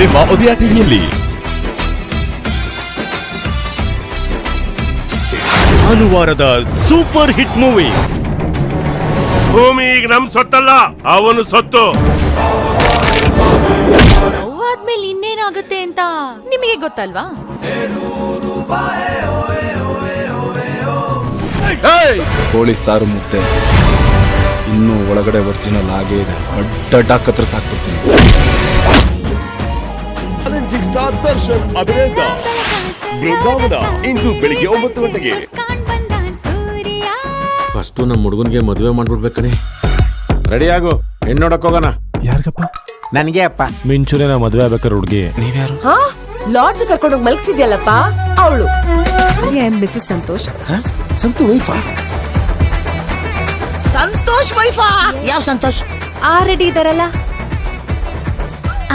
ನಿಮ್ಮ ಉದಯ ಟಿವಿಯಲ್ಲಿ ಭಾನುವಾರದ ಸೂಪರ್ ಹಿಟ್ ಮೂವಿ. ಭೂಮಿ ಈಗ ನಮ್ ಸೊತ್ತಲ್ಲ ಅವನು ಸೊತ್ತು. ಆದ್ಮೇಲೆ ಇನ್ನೇನಾಗುತ್ತೆ ಅಂತ ನಿಮಗೆ ಗೊತ್ತಲ್ವಾ? ಕೋಳಿ ಸಾರು ಮುದ್ದೆ. ಇನ್ನು ಒಳಗಡೆ ಒರಿಜಿನಲ್ ಆಗೇ ಇದೆ. ಅಡ್ಡ ಕತ್ರ ಸಾಕ್ಬಿಡ್ತೀನಿ. ಚಾಲೆಂಜಿಂಗ್ ಸ್ಟಾರ್ ದರ್ಶನ್ ಅಭಿನಯದ ಬೃಂದಾವನ ಇಂದು ಬೆಳಿಗ್ಗೆ ಒಂಬತ್ತು ಗಂಟೆಗೆ. ಫಸ್ಟು ನಮ್ಮ ಹುಡುಗನ್ಗೆ ಮದುವೆ ಮಾಡ್ಬಿಡ್ಬೇಕು ಕಣೆ. ರೆಡಿ ಆಗು. ಹೆಣ್ಣು ನೋಡಕ್ ಹೋಗೋಣ. ಯಾರಿಗಪ್ಪ? ನನಗೆ ಅಪ್ಪ. ಮಿಂಚೂರೇನ ಮದುವೆ ಆಗ್ಬೇಕಾರೆ ಹುಡುಗಿ. ನೀವ್ಯಾರು? ಹಾ? ಲಾಡ್ಜ್ ಕರ್ಕೊಂಡೋಗಿ ಮಲಗಿಸಿದ್ಯಲ್ಲಪ್ಪ? ಅವಳು. ಮಿಸ್ಸಸ್ ಸಂತೋಷ್. ಸಂತು ವೈಫಾ? ಸಂತೋಷ್ ವೈಫಾ? ಯಾವ ಸಂತೋಷ್? ಆಲ್ರೆಡಿ ಇದಾರಲ್ಲ.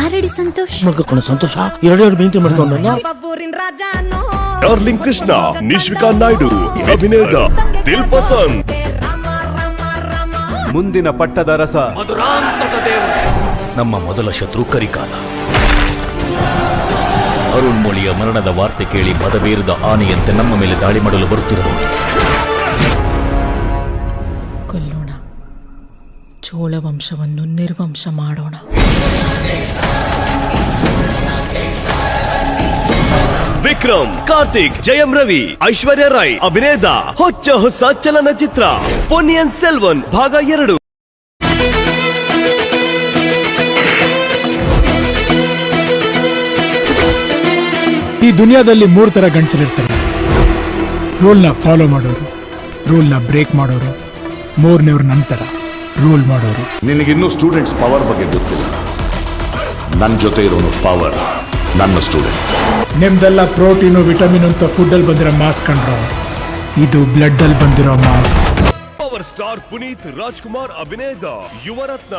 ಆಲ್ರೆಡಿ ಸಂತೋಷ್. ಮಗಕೊಂಡ ಸಂತೋಷ? ಎರಡು ಎರಡು ಮೇಂಟೈನ್ ಮಾಡ್ಕೊಂಡಲ್ಲ? ಡಾರ್ಲಿಂಗ್ ಕೃಷ್ಣ ನಿಶ್ವಿಕಾ ನಾಯ್ಡು ಅಭಿನೇತ ದಿಲ್ ಪಸಂದ್. ಮುಂದಿನ ಪಟ್ಟದ ರಸ. ನಮ್ಮ ಮೊದಲ ಶತ್ರು ಕರಿಕಾಲ. ಅರುಣ್ಮೊಳಿಯ ಮರಣದ ವಾರ್ತೆ ಕೇಳಿ ಮದವೇರಿದ ಆನೆಯಂತೆ ನಮ್ಮ ಮೇಲೆ ದಾಳಿ ಮಾಡಲು ಬರುತ್ತಿರಬಹುದು. ಚೋಳ ವಂಶವನ್ನು ನಿರ್ವಂಶ ಮಾಡೋಣ. ವಿಕ್ರಮ್ ಕಾರ್ತಿಕ್ ಜಯಂ ರವಿ ಐಶ್ವರ್ಯ ರಾಯ್ ಅಭಿನೇದ ಹೊಚ್ಚ ಹೊಸ ಚಲನಚಿತ್ರ ಪೊನಿಯನ್ ಸೆಲ್ವನ್ ಭಾಗ ಎರಡು. ಈ ದುನಿಯಾದಲ್ಲಿ ಮೂರು ತರ ಗಂಡಸರಿರ್ತಾರೆ. ರೂಲ್ನ ಫಾಲೋ ಮಾಡೋರು ರೂಲ್ನ ಬ್ರೇಕ್ ಮಾಡೋರು ಮೂರನೇವ್ರ ನಂತರ ರೂಲ್ ಮಾಡೋರು. ನಿನಗಿನ್ನೂ ಸ್ಟೂಡೆಂಟ್ಸ್ ಪವರ್ ಬಗ್ಗೆ ಗೊತ್ತಿಲ್ಲ. ನನ್ನ ಜೊತೆ ಇರೋನು ಪವರ್ ನನ್ನ ಸ್ಟೂಡೆಂಟ್ ನಿಮ್ದೆಲ್ಲ ಪ್ರೋಟೀನು ವಿಟಮಿನ್ ಅಂತ ಫುಡ್ಡಲ್ಲಿ ಬಂದಿರೋ ಮಾಸ್ ಕಂಡ್ರು. ಇದು ಬ್ಲಡ್ ಅಲ್ಲಿ ಬಂದಿರೋ mass power star Puneeth Rajkumar ಅಭಿನಯದ ಯುವರತ್ನ